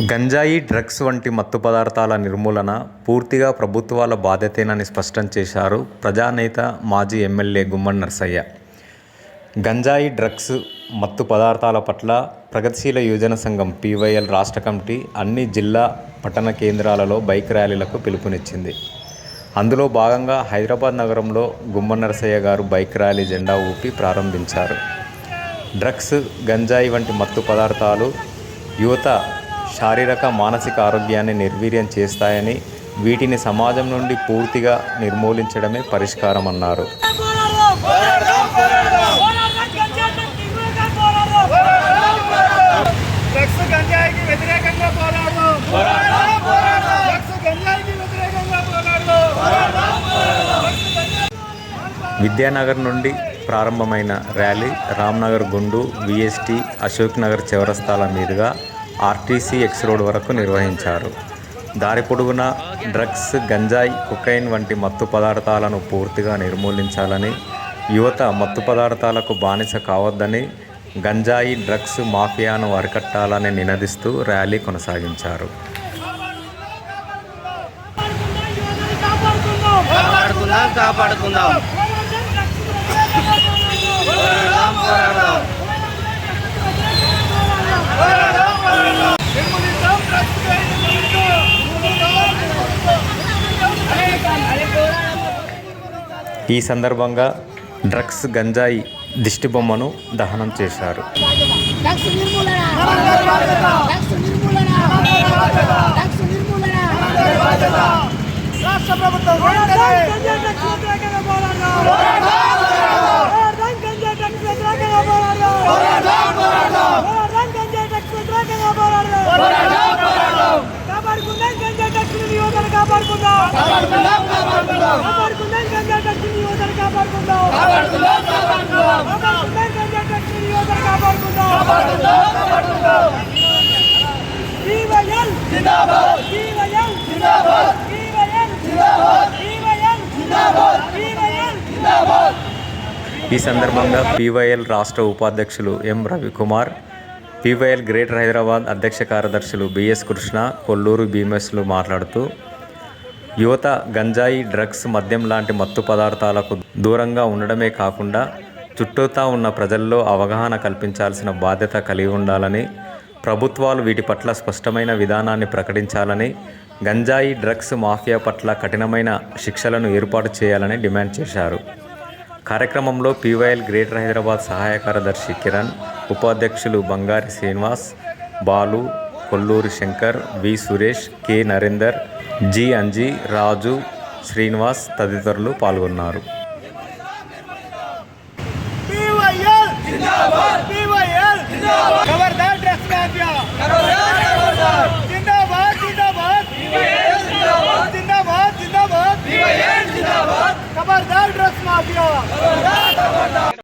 గంజాయి డ్రగ్స్ వంటి మత్తు పదార్థాల నిర్మూలన పూర్తిగా ప్రభుత్వాల బాధ్యతేనని స్పష్టం చేశారు ప్రజానేత మాజీ ఎమ్మెల్యే గుమ్మన్ నర్సయ్య. గంజాయి డ్రగ్స్ మత్తు పదార్థాల పట్ల ప్రగతిశీల యువజన సంఘం పీవైఎల్ రాష్ట్ర కమిటీ అన్ని జిల్లా పట్టణ కేంద్రాలలో బైక్ ర్యాలీలకు పిలుపునిచ్చింది. అందులో భాగంగా హైదరాబాద్ నగరంలో గుమ్మడి నరసయ్య గారు బైక్ ర్యాలీ జెండా ఊపి ప్రారంభించారు. డ్రగ్స్ గంజాయి వంటి మత్తు పదార్థాలు యువత శారీరక మానసిక ఆరోగ్యాన్ని నిర్వీర్యం చేస్తాయని వీటిని సమాజం నుండి పూర్తిగా నిర్మూలించడమే పరిష్కారం అన్నారు విద్యానగర్ నుండి ప్రారంభమైన ర్యాలీ రామ్నగర్ గుండు విఎస్టీ అశోక్ నగర్ చౌరస్తాల మీదుగా ఆర్టీసీ ఎక్స్ రోడ్ వరకు నిర్వహించారు. దారి పొడుగునా డ్రగ్స్ గంజాయి కుకైన్ వంటి మత్తు పదార్థాలను పూర్తిగా నిర్మూలించాలని యువత మత్తు పదార్థాలకు బానిస కావద్దని గంజాయి డ్రగ్స్ మాఫియాను అరికట్టాలని నినదిస్తూ ర్యాలీ కొనసాగించారు. కాపాడుకుందాం కాపాడుకుందాం. ఈ సందర్భంగా డ్రగ్స్ గంజాయి దిష్టిబొమ్మను దహనం చేశారు. కాపాడుకుందాం. కాపాడుకుందాం కాపాడుకుందాం కాపాడుకుందాం ఈ సందర్భంగా పీవైఎల్ రాష్ట్ర ఉపాధ్యక్షులు M Ravikumar PYL greater Hyderabad అధ్యక్ష కార్యదర్శులు బిఎస్ కృష్ణ కొల్లూరు భీమస్లు మాట్లాడుతూ యువత గంజాయి డ్రగ్స్ మద్యం లాంటి మత్తు పదార్థాలకు దూరంగా ఉండడమే కాకుండా చుట్టూతా ఉన్న ప్రజల్లో అవగాహన కల్పించాల్సిన బాధ్యత కలిగి ఉండాలని ప్రభుత్వాలు వీటి పట్ల స్పష్టమైన విధానాన్ని ప్రకటించాలని గంజాయి డ్రగ్స్ మాఫియా పట్ల కఠినమైన శిక్షలను ఏర్పాటు చేయాలని డిమాండ్ చేశారు. కార్యక్రమంలో పీవైఎల్ గ్రేటర్ హైదరాబాద్ సహాయ కార్యదర్శి కిరణ్ ఉపాధ్యక్షులు Bangari Srinivas Balu Kolluri Shankar V Suresh K Narender G Anji Raju Srinivas తదితరులు పాల్గొన్నారు.